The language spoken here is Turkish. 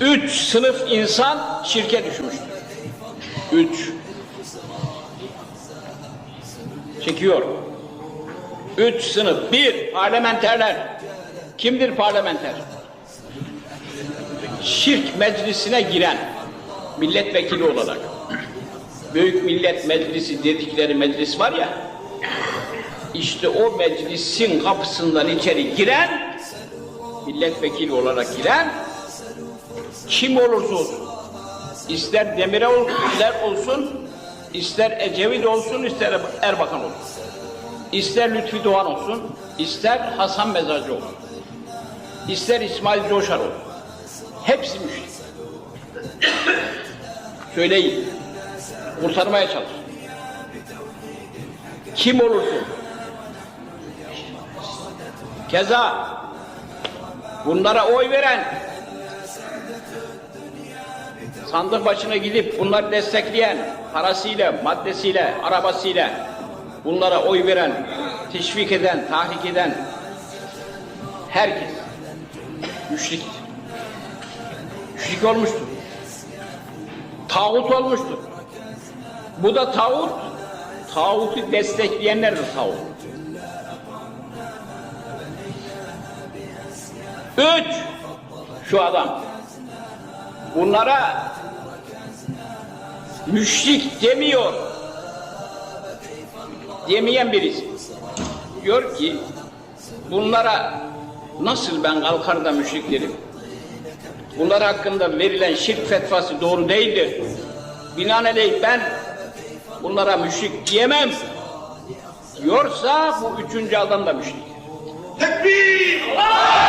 Üç sınıf insan şirke düşmüştür. Üç. Çekiyor. Üç sınıf. Bir, parlamenterler. Kimdir parlamenter? Şirk meclisine giren milletvekili olarak. Büyük Millet Meclisi dedikleri meclis var ya, işte o meclisin kapısından içeri giren, milletvekili olarak giren, kim olursa olsun, ister Demirel olsun, ister Ecevit olsun, ister Erbakan olsun, ister Lütfi Doğan olsun, ister Hasan Mezarcı olsun, ister İsmail Coşar olsun, hepsi müşrik. Söyleyin, kurtarmaya çalış. Kim olursun, Keza bunlara oy veren, sandık başına gidip bunları destekleyen, parasıyla, maddesiyle, arabasıyla bunlara oy veren, teşvik eden, tahrik eden herkes müşriktir. Müşrik olmuştur. Tağut olmuştur. Bu da tağut, tağutu destekleyenlerdir tağut. Üç, şu adam. Bunlara müşrik demiyor. Demeyen birisi. Diyor ki bunlara nasıl ben kalkar da müşrik derim? Bunlar hakkında verilen şirk fetvası doğru değildir. Binaenaleyh ben bunlara müşrik diyemem. Diyorsa bu üçüncü adam da müşrik. Tekbir!